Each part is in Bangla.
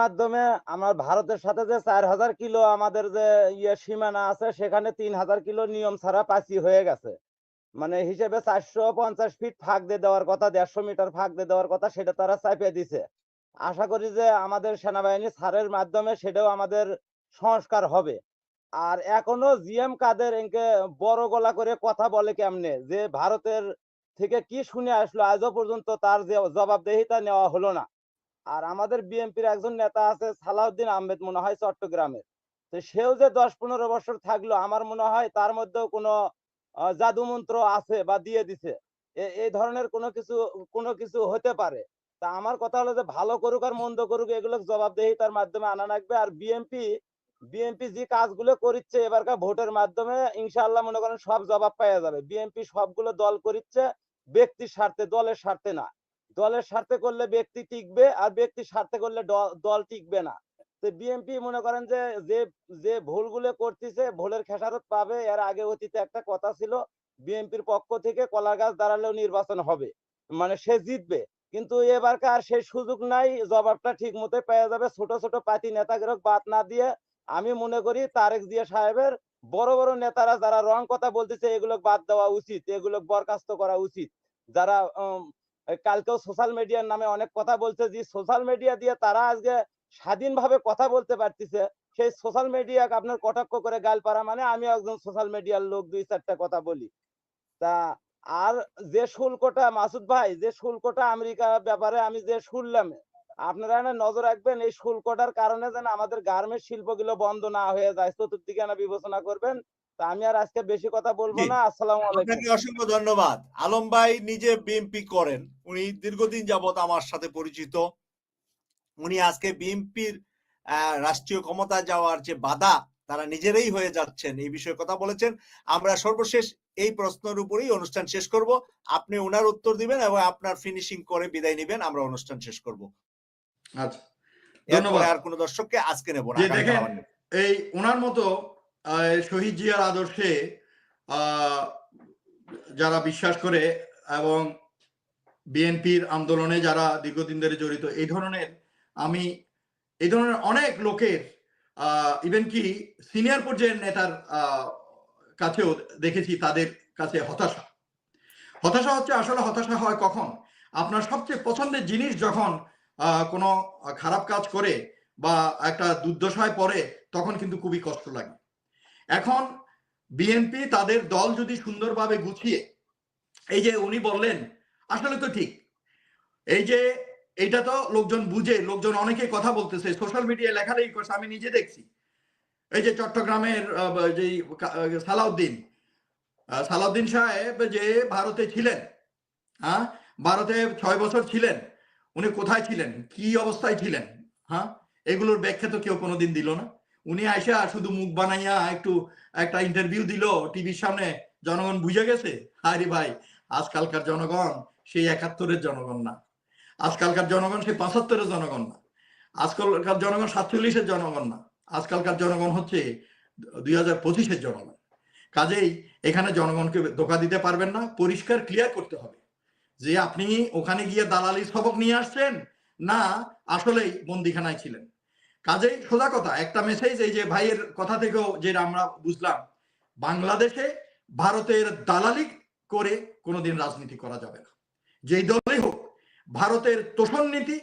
মাধ্যমে আমার ভারতের সাথে যে চার হাজার কিলো আমাদের যে ইয়ে সীমানা আছে, সেখানে তিন হাজার কিলো নিয়ম ছাড়া পাচি হয়ে গেছে। মানে হিসেবে চারশো পঞ্চাশ ফিট ফাঁক দিয়ে দেওয়ার কথা, দেড়শো মিটার ফাঁক দিয়ে দেওয়ার কথা, সেটা তারা চাপিয়ে দিছে। আশা করি যে আমাদের সেনাবাহিনী ছাড়ের মাধ্যমে সেটাও আমাদের সংস্কার হবে। আর এখনও জিএম কাদের এনকে বড় গলা করে কথা বলে কেমনে? যে ভারতের থেকে কি শুনে আসলো? আজও পর্যন্ত তার যে জবাবদেহিতা নেওয়া হলো না। আর আমাদের বিএনপির একজন নেতা আছে সালাউদ্দিন আহমেদ মনে হয় চট্টগ্রামের। তো সেও যে দশ পনেরো বছর থাকল আমার মনে হয় তার মধ্যেও কোনো আহ, জাদু মন্ত্র আছে বা দিয়ে দিছে। এই ধরনের কোনো কিছু কোনো কিছু হতে পারে। তা আমার কথা হলো যে ভালো করুক আর মন্দ করুক এগুলো জবাবদেহিতার মাধ্যমে আনা লাগবে। আর বিএনপি বিএনপি যে কাজগুলো করিচ্ছে এবারকার ভোটের মাধ্যমে ইনশাআল্লাহ মনে করেন সব জবাব পাওয়া যাবে। বিএনপি সবগুলো দল করিচ্ছে ব্যক্তির স্বার্থে দলের স্বার্থে না। দলের স্বার্থে করলে ব্যক্তি টিকবে আর ব্যক্তির স্বার্থে করলে দল টিকবে না। তো বিএনপি মনে করেন যে যে ভুলগুলো করতেছে, ভুলের খেসারত পাবে। এর আগে অতীতে একটা কথা ছিল বিএনপির পক্ষ থেকে কলা গাছ দাঁড়ালেও নির্বাচন হবে মানে সে জিতবে। কিন্তু এবারকার সেই সুযোগ নাই, জবাবটা ঠিক মতো পাওয়া যাবে। ছোট ছোট পার্টি নেতাগিরক বাদ না দিয়ে আমি মনে করি তারেক জিয়া সাহেবের বড় বড় নেতারা যারা রং কথা বলতেছে, এগুলো বাদ দেওয়া উচিত, এগুলো বরখাস্ত করা উচিত। যারা কালকেও সোশ্যাল মিডিয়ার নামে অনেক কথা বলছে যে সোশ্যাল মিডিয়া দিয়ে তারা আজকে স্বাধীনভাবে কথা বলতে পারতেছে। সেই সোশ্যাল মিডিয়াকে আপনার কটাক্ষ করে গাল পারা মানে আমি একজন সোশ্যাল মিডিয়ার লোক দুই চারটা কথা বলি। তা আর যে শুল্কটা, মাসুদ ভাই, যে শুল্কটা আমেরিকার ব্যাপারে আমি যে শুনলাম, আপনারা না নজর রাখবেন, এই শুল্কটার কারণে যেন আমাদের গার্মেন্ট শিল্পগুলো বন্ধ না হয়ে যায়। চতুর্দিকে না বিবেচনা করবেন তা আমি আর আজকে বেশি কথা বলব না আসসালামু আলাইকুম। আপনাকে অসংখ্য ধন্যবাদ। আলম ভাই নিজে বিএমপি করেন। উনি দীর্ঘদিন যাবত আমার সাথে পরিচিত। উনি আজকে বিএনপির রাষ্ট্রীয় ক্ষমতা যাওয়ার যে বাধা তারা নিজেরাই হয়ে যাচ্ছেন। এই বিষয়ে কথা বলেছেন। আমরা সর্বশেষ এই প্রশ্নের উপরেই অনুষ্ঠান শেষ করব। আপনি ওনার উত্তর দিবেন এবং আপনার ফিনিশিং করে বিদায় নেবেন। আমরা অনুষ্ঠান শেষ করব। আচ্ছা ধন্যবাদ। আর কোনো দর্শককে আজকে নেব না। এই ওনার মতো শহীদ জিয়ার আদর্শে যারা বিশ্বাস করে এবং বিএনপির আন্দোলনে যারা দীর্ঘদিন ধরে জড়িত, এই ধরনের আমি, এই ধরনের অনেক লোকের ইভেন কি সিনিয়র পর্যায়ের নেতার কাছেও দেখেছি তাদের কাছে হতাশা। হতাশা হচ্ছে আসলে হতাশা হয় কখন? আপনার সবচেয়ে পছন্দের জিনিস যখন কোনো খারাপ কাজ করে বা একটা দুর্দশায় পড়ে, তখন কিন্তু খুবই কষ্ট লাগে। এখন বিএনপি তাদের দল যদি সুন্দরভাবে গুছিয়ে, এই যে উনি বললেন, আসলে তো ঠিক। এই যে এটা তো লোকজন বুঝে, লোকজন অনেকে কথা বলতেছে, সোশ্যাল মিডিয়ায় লেখালেখি করছে, আমি নিজে দেখছি। এই যে চট্টগ্রামের যে সালাউদ্দিন সালাউদ্দিন সাহেব যে ভারতে ছিলেন হ্যাঁ ভারতে ছয় বছর ছিলেন, উনি কোথায় ছিলেন, কি অবস্থায় ছিলেন হ্যাঁ এগুলোর ব্যাখ্যা তো কেউ কোনোদিন দিল না। উনি আইসা শুধু মুখ বানাইয়া একটু একটা ইন্টারভিউ দিল টিভির সামনে, জনগণ বুঝে গেছে? আরে ভাই, আজকালকার জনগণ সেই একাত্তরের জনগণ না। আজকালকার জনগণ সেই পঁচাত্তরের জনগণ না। আজকালকার জনগণ সাতচল্লিশের জনগণ না। আজকালকার জনগণ হচ্ছে দুই হাজার পঁচিশের জনগণ। কাজেই এখানে জনগণকে ধোকা দিতে পারবেন না, পরিষ্কার ক্লিয়ার করতে হবে। যে আপনি ওখানে গিয়ে দালালি সবক নিয়ে আসছেন, না আসলেই বন্দিখানায় ছিলেন। কাজেই সোজা কথা একটা মেসেজ এই যে ভাইয়ের কথা থেকেও যেটা আমরা বুঝলাম বাংলাদেশে ভারতের দালালি করে কোনোদিন রাজনীতি করা যাবে না। যেই দলই হোক ভারতের তোষণ নীতি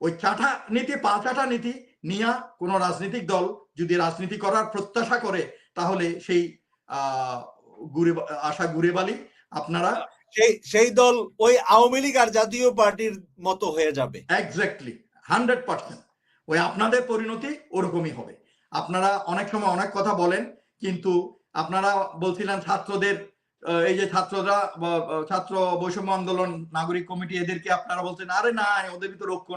ওই চাটা নীতি পা চাটা নীতি নিয়া কোনো রাজনৈতিক দল যদি রাজনীতি করার প্রত্যাশা করে তাহলে সেই আহ গুড়ে আশা গুড়ে বালি আপনারা সেই সেই দল ওই আওয়ামী লীগ আর জাতীয় পার্টির মতো হয়ে যাবে। এক্স্যাক্টলি হান্ড্রেড পার্সেন্ট ওই আপনাদের পরিণতি ওরকমই হবে। আপনারা অনেক সময় অনেক কথা বলেন, কিন্তু আপনারা বলছিলেন ছাত্রদের এই যে ছাত্ররা ছাত্র বৈষম্য আন্দোলন, নাগরিক কমিটি এদেরকে আপনারা বলছেন, আরে না ওদের ভিতরে ঐক্য